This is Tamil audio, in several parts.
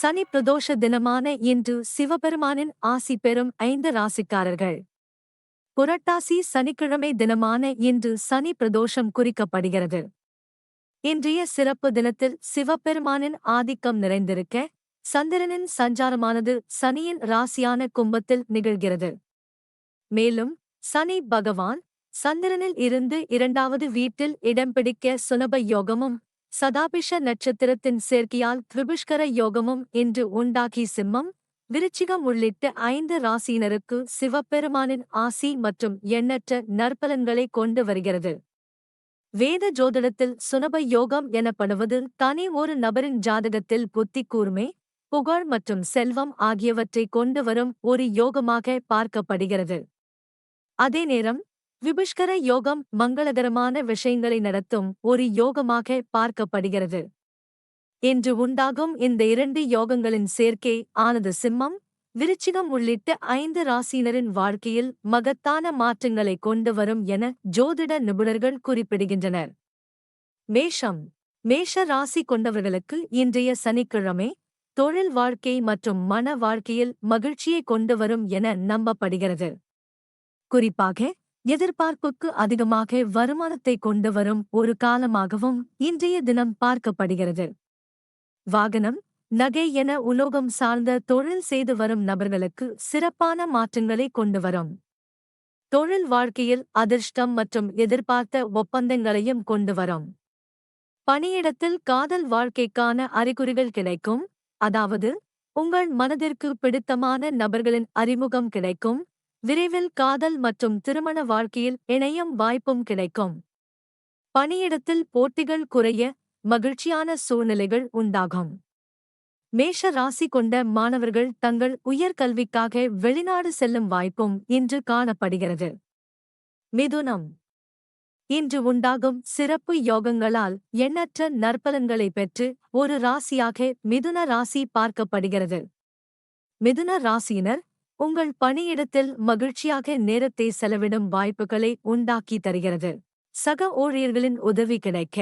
சனி பிரதோஷ தினமான இன்று சிவபெருமானின் ஆசி பெறும் ஐந்து ராசிக்காரர்கள். புரட்டாசி சனிக்கிழமை தினமான இன்று சனி பிரதோஷம் குறிக்கப்படுகிறது. இன்றைய சிறப்பு தினத்தில் சிவபெருமானின் ஆதிக்கம் நிறைந்திருக்க சந்திரனின் சஞ்சாரமானது சனியின் ராசியான கும்பத்தில் நிகழ்கிறது. மேலும் சனி பகவான் சந்திரனில் இருந்து இரண்டாவது வீட்டில் இடம் பிடிக்க சுலப யோகமும் சதாபிஷ நட்சத்திரத்தின் சேர்க்கையால் திரிபுஷ்கர யோகமும் இன்று உண்டாகி சிம்மம் விருச்சிகம் உள்ளிட்ட ஐந்து ராசியினருக்கு சிவபெருமானின் ஆசி மற்றும் எண்ணற்ற நற்பலன்களை கொண்டு வருகிறது. வேத ஜோதிடத்தில் சுனப யோகம் எனப்படுவது தனி ஒரு நபரின் ஜாதகத்தில் புத்தி கூர்மை புகழ் மற்றும் செல்வம் ஆகியவற்றை கொண்டு வரும் ஒரு யோகமாக பார்க்கப்படுகிறது. அதே நேரம் விபுஷ்கர யோகம் மங்களகரமான விஷயங்களை நடத்தும் ஒரு யோகமாக பார்க்கப்படுகிறது. இன்று உண்டாகும் இந்த இரண்டு யோகங்களின் சேர்க்கை ஆனது சிம்மம் விருச்சிகம் உள்ளிட்ட ஐந்து ராசியினரின் வாழ்க்கையில் மகத்தான மாற்றங்களை கொண்டு வரும் என ஜோதிட நிபுணர்கள் குறிப்பிடுகின்றனர். மேஷம் மேஷ ராசி கொண்டவர்களுக்கு இன்றைய சனிக்கிழமை தொழில் வாழ்க்கை மற்றும் மன வாழ்க்கையில் மகிழ்ச்சியை கொண்டு வரும் என நம்பப்படுகிறது. குறிப்பாக எதிர்பார்ப்புக்கு அதிகமாக வருமானத்தை கொண்டு வரும் ஒரு காலமாகவும் இன்றைய தினம் பார்க்கப்படுகிறது. வாகனம் நகை என உலோகம் சார்ந்த தொழில் செய்து வரும் நபர்களுக்கு சிறப்பான மாற்றங்களை கொண்டு வரும். தொழில் வாழ்க்கையில் அதிர்ஷ்டம் மற்றும் எதிர்பார்த்த ஒப்பந்தங்களையும் கொண்டு வரும். பணியிடத்தில் காதல் வாழ்க்கைக்கான அறிகுறிகள் கிடைக்கும் அதாவது உங்கள் மனதிற்கு பிடித்தமான நபர்களின் அறிமுகம் கிடைக்கும் விரைவில் காதல் மற்றும் திருமண வாழ்க்கையில் இணையும் வாய்ப்பும் கிடைக்கும். பணியிடத்தில் போட்டிகள் குறைய மகிழ்ச்சியான சூழ்நிலைகள் உண்டாகும். மேஷ ராசி கொண்ட மாணவர்கள் தங்கள் உயர்கல்விக்காக வெளிநாடு செல்லும் வாய்ப்பும் இன்று காணப்படுகிறது. மிதுனம். இன்று உண்டாகும் சிறப்பு யோகங்களால் எண்ணற்ற நற்பலன்களை பெற்று ஒரு ராசியாக மிதுன ராசி பார்க்கப்படுகிறது. மிதுன ராசியினர் உங்கள் பணியிடத்தில் மகிழ்ச்சியாக நேரத்தை செலவிடும் வாய்ப்புகளை உண்டாக்கி தருகிறது. சக ஊழியர்களின் உதவி கிடைக்க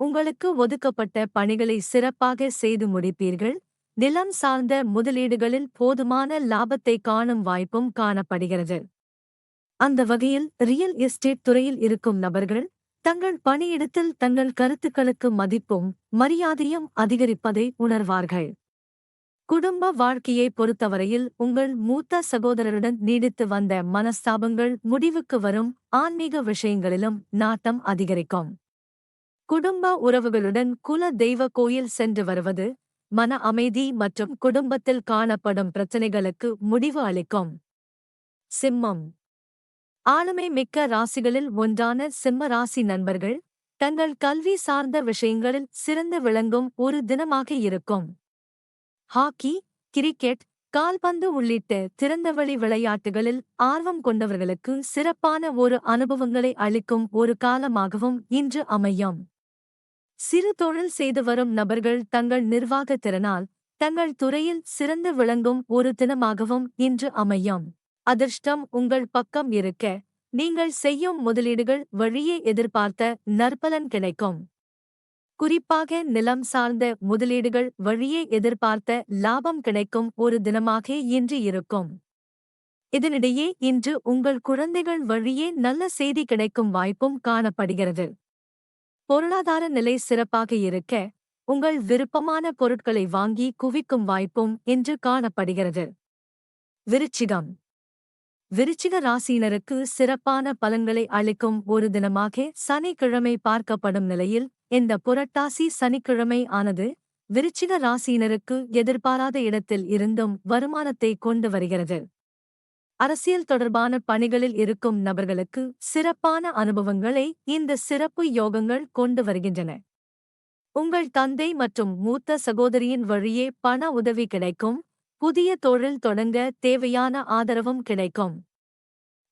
உங்களுக்கு ஒதுக்கப்பட்ட பணிகளை சிறப்பாக செய்து முடிப்பீர்கள். நிலம் சார்ந்த முதலீடுகளில் போதுமான லாபத்தை காணும் வாய்ப்பும் காணப்படுகிறது. அந்த வகையில் ரியல் எஸ்டேட் துறையில் இருக்கும் நபர்கள் தங்கள் பணியிடத்தில் தங்கள் கருத்துக்களுக்கு மதிப்பும் மரியாதையும் அதிகரிப்பதை உணர்வார்கள். குடும்ப வாழ்க்கையை பொறுத்தவரையில் உங்கள் மூத்த சகோதரருடன் நீடித்து வந்த மனஸ்தாபங்கள் முடிவுக்கு வரும் ஆன்மீக விஷயங்களிலும் நாட்டம் அதிகரிக்கும். குடும்ப உறவுகளுடன் குல தெய்வ கோயில் சென்று வருவது மன அமைதி மற்றும் குடும்பத்தில் காணப்படும் பிரச்சனைகளுக்கு முடிவு அளிக்கும். சிம்மம். ஆளுமை மிக்க ராசிகளில் ஒன்றான சிம்ம ராசி நண்பர்கள் தங்கள் கல்வி சார்ந்த விஷயங்களில் சிறந்து விளங்கும் ஒரு தினமாக இருக்கும். ஹாக்கி கிரிக்கெட் கால்பந்து உள்ளிட்ட திறந்தவெளி விளையாட்டுகளில் ஆர்வம் கொண்டவர்களுக்கு சிறப்பான ஒரு அனுபவங்களை அளிக்கும் ஒரு காலமாகவும் இன்று அமையும். சிறு தொழில் செய்து வரும் நபர்கள் தங்கள் நிர்வாக திறனால் தங்கள் துறையில் சிறந்து விளங்கும் ஒரு தினமாகவும் இன்று அமையும். அதிர்ஷ்டம் உங்கள் பக்கம் இருக்க நீங்கள் செய்யும் முதலீடுகள் வழியே எதிர்பார்த்த நற்பலன் கிடைக்கும். குறிப்பாக நிலம் சார்ந்த முதலீடுகள் வழியே எதிர்பார்த்த லாபம் கிடைக்கும் ஒரு தினமாக இன்று இருக்கும். இதனிடையே இன்று உங்கள் குழந்தைகள் வழியே நல்ல செய்தி கிடைக்கும் வாய்ப்பும் காணப்படுகிறது. பொருளாதார நிலை சிறப்பாக இருக்க உங்கள் விருப்பமான பொருட்களை வாங்கி குவிக்கும் வாய்ப்பும் இன்று காணப்படுகிறது. விருச்சிகம். விருச்சிக ராசியினருக்கு சிறப்பான பலன்களை அளிக்கும் ஒரு தினமாக சனிக்கிழமை பார்க்கப்படும் நிலையில் இந்த புரட்டாசி சனிக்கிழமை ஆனது விருச்சிக ராசியினருக்கு எதிர்பாராத இடத்தில் இருந்தும் வருமானத்தை கொண்டு வருகிறது. அரசியல் தொடர்பான பணிகளில் இருக்கும் நபர்களுக்கு சிறப்பான அனுபவங்களை இந்த சிறப்பு யோகங்கள் கொண்டு வருகின்றன. உங்கள் தந்தை மற்றும் மூத்த சகோதரியின் வழியே பண உதவி கிடைக்கும் புதிய தொழில் தொடங்க தேவையான ஆதரவும் கிடைக்கும்.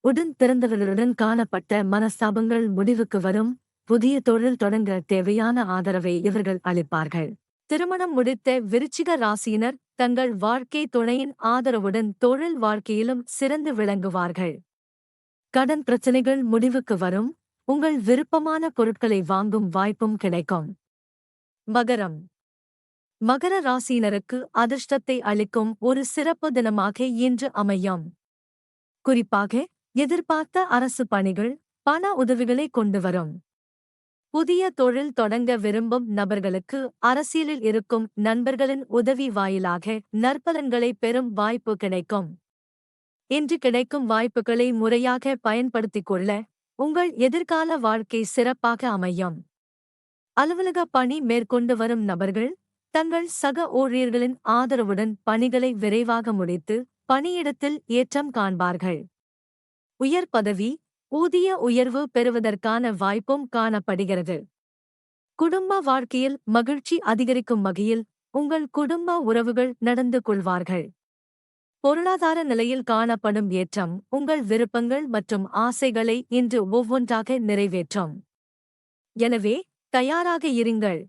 உடன் பிறந்தவர்களுடன் காணப்பட்ட மனஸ்தாபங்கள் முடிவுக்கு வரும். புதிய தொழில் தொடங்க தேவையான ஆதரவை இவர்கள் அளிப்பார்கள். திருமணம் முடித்த விருச்சிக ராசியினர் தங்கள் வாழ்க்கை துணையின் ஆதரவுடன் தொழில் வாழ்க்கையிலும் சிறந்து விளங்குவார்கள். கடன் பிரச்சனைகள் முடிவுக்கு வரும். உங்கள் விருப்பமான பொருட்களை வாங்கும் வாய்ப்பும் கிடைக்கும். மகரம். மகர ராசியினருக்கு அதிர்ஷ்டத்தை அளிக்கும் ஒரு சிறப்பு தினமாக இன்று அமையும். குறிப்பாக எதிர்பார்த்த அரசு பணிகள் பண உதவிகளை கொண்டு வரும். புதிய தொழில் தொடங்க விரும்பும் நபர்களுக்கு அரசியலில் இருக்கும் நண்பர்களின் உதவி வாயிலாக நற்பலன்களை பெறும் வாய்ப்பு கிடைக்கும். இன்று கிடைக்கும் வாய்ப்புகளை முறையாக பயன்படுத்திக் கொள்ள உங்கள் எதிர்கால வாழ்க்கை சிறப்பாக அமையும். அலுவலக பணி மேற்கொண்டு வரும் நபர்கள் தங்கள் சக ஊழியர்களின் ஆதரவுடன் பணிகளை விரைவாக முடித்து பணியிடத்தில் ஏற்றம் காண்பார்கள். உயர் பதவி ஊதிய உயர்வு பெறுவதற்கான வாய்ப்பும் காணப்படுகிறது. குடும்ப வாழ்க்கையில் மகிழ்ச்சி அதிகரிக்கும் வகையில் உங்கள் குடும்ப உறவுகள் நடந்து கொள்வார்கள். பொருளாதார நிலையில் காணப்படும் ஏற்றம் உங்கள் விருப்பங்கள் மற்றும் ஆசைகளை இன்று ஒவ்வொன்றாக நிறைவேற்றும். எனவே தயாராக இருங்கள்.